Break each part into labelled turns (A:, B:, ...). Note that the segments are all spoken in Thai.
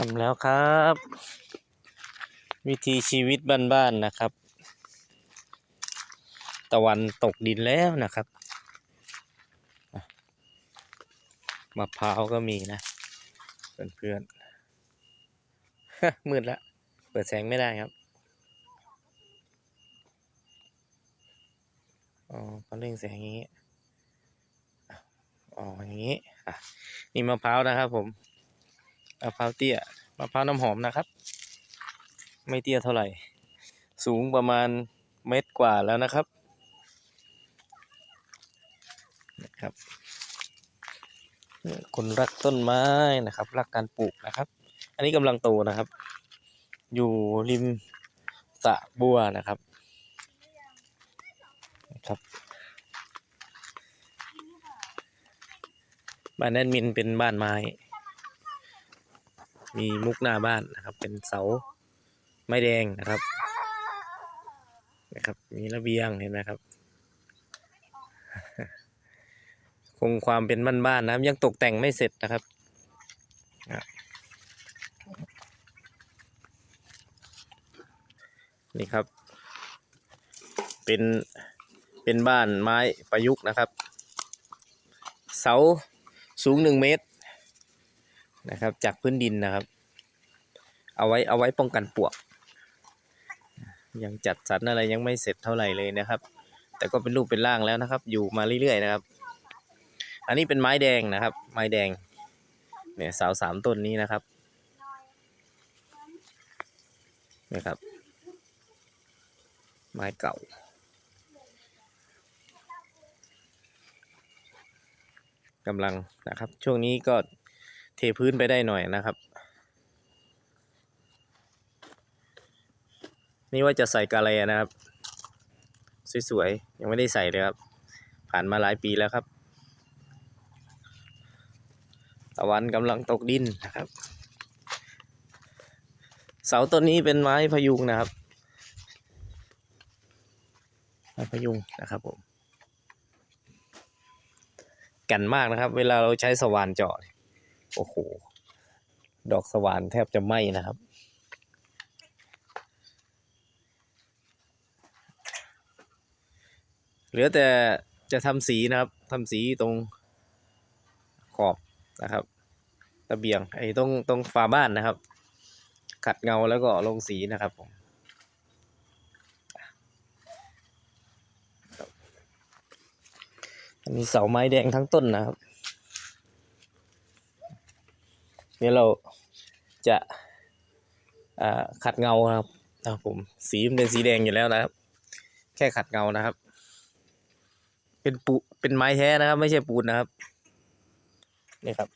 A: ทำแล้วครับ วิธีชีวิตบ้านๆนะครับ ตะวันตกดินแล้วนะครับมะพร้าวก็มีนะ เพื่อนๆมืดล้วเปิดแสงไม่ได้ครับอ๋อเขาเร่งแสงอย่างนี้อ๋ออย่างนี้อะนี่มะพร้าวนะครับผม มะพร้าวเตี้ยมะพร้าวน้ำหอมนะครับ ไม่เตี้ยเท่าไหร่ สูงประมาณเมตรกว่าแล้วนะครับนะครับคนรักต้นไม้นะครับ รักการปลูกนะครับ อันนี้กำลังโตนะครับ อยู่ริมสระบัวนะครับนะครับบ้านแอดมินเป็นบ้านไม้ มีมุกหน้าบ้านนะครับ เป็นเสาไม้แดงนะครับนะครับ มีระเบียงเห็นไหมครับ คงความเป็นบ้านๆนะครับ ยังตกแต่งไม่เสร็จนะครับนี่ครับ เป็นเป็นบ้านไม้ประยุกต์นะครับ เสาสูงหนึ่งเมตร นะครับ จากพื้นดินนะครับ เอาไว้เอาไว้ป้องกันปวก ยังจัดสรรอะไรยังไม่เสร็จเท่าไหร่เลยนะครับ แต่ก็เป็นรูปเป็นร่างแล้วนะครับ อยู่มาเรื่อยๆนะครับ อันนี้เป็นไม้แดงนะครับ ไม้แดงเนี่ยเสาสามต้นนี้นะครับนี่ครับ ไม้เก่ากำลังนะครับช่วงนี้ก็ เทพื้นไปได้หน่อยนะครับ นี่ว่าจะใส่กาแลนะครับ สวยๆ ยังไม่ได้ใส่เลยครับ ผ่านมาหลายปีแล้วครับ ตะวันกำลังตกดินนะครับ เสาต้นนี้เป็นไม้พยุงนะครับไม้พยุงนะครับผมกันมากนะครับ เวลาเราใช้สว่านเจาะ โอ้โห ดอกสว่านแทบจะไหม้นะครับ เหลือแต่จะทำสีนะครับทำสีตรงขอบนะครับระเบียงไอ้ตรงตรงฝาบ้านนะครับ ขัดเงาแล้วก็ลงสีนะครับผมอันนี้เสาไม้แดงทั้งต้นนะครับ เดี๋ยวเราจะขัดเงาครับนะครับผมสีมันเป็นสีแดงอยู่แล้วนะครับ แค่ขัดเงานะครับ เป็นปูเป็นไม้แท้นะครับ ไม่ใช่ปูนนะครับนี่ครับ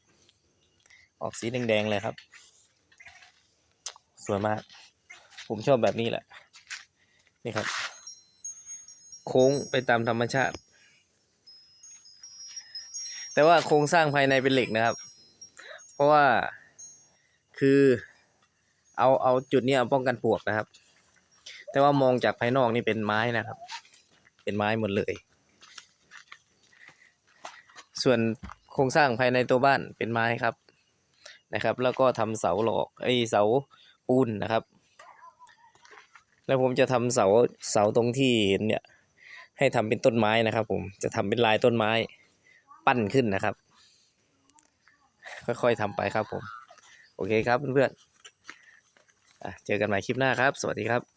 A: ออกสีแดงๆเลยครับ สวยมาก ผมชอบแบบนี้แหละ นี่ครับ โค้งไปตามธรรมชาติ แต่ว่าโครงสร้างภายในเป็นเหล็กนะครับ ราะว่าคือเอาเอาจุดนี้เอาป้องกันปลวกนะครับ แต่ว่ามองจากภายนอกนี่เป็นไม้นะครับ เป็นไม้หมดเลย ส่วนโครงสร้างภายในตัวบ้านเป็นไม้ครับนะครับ แล้วก็ทำเสาหลอกไอเสาปูนนะครับ แล้วผมจะทำเสาเสาตรงที่เห็นเนี่ยให้ทำเป็นต้นไม้นะครับ ผมจะทำเป็นลายต้นไม้ปั้นขึ้นนะครับ ค่อยๆทำไปครับผม โอเคครับเพื่อนๆเจอกันใหม่คลิปหน้าครับ สวัสดีครับ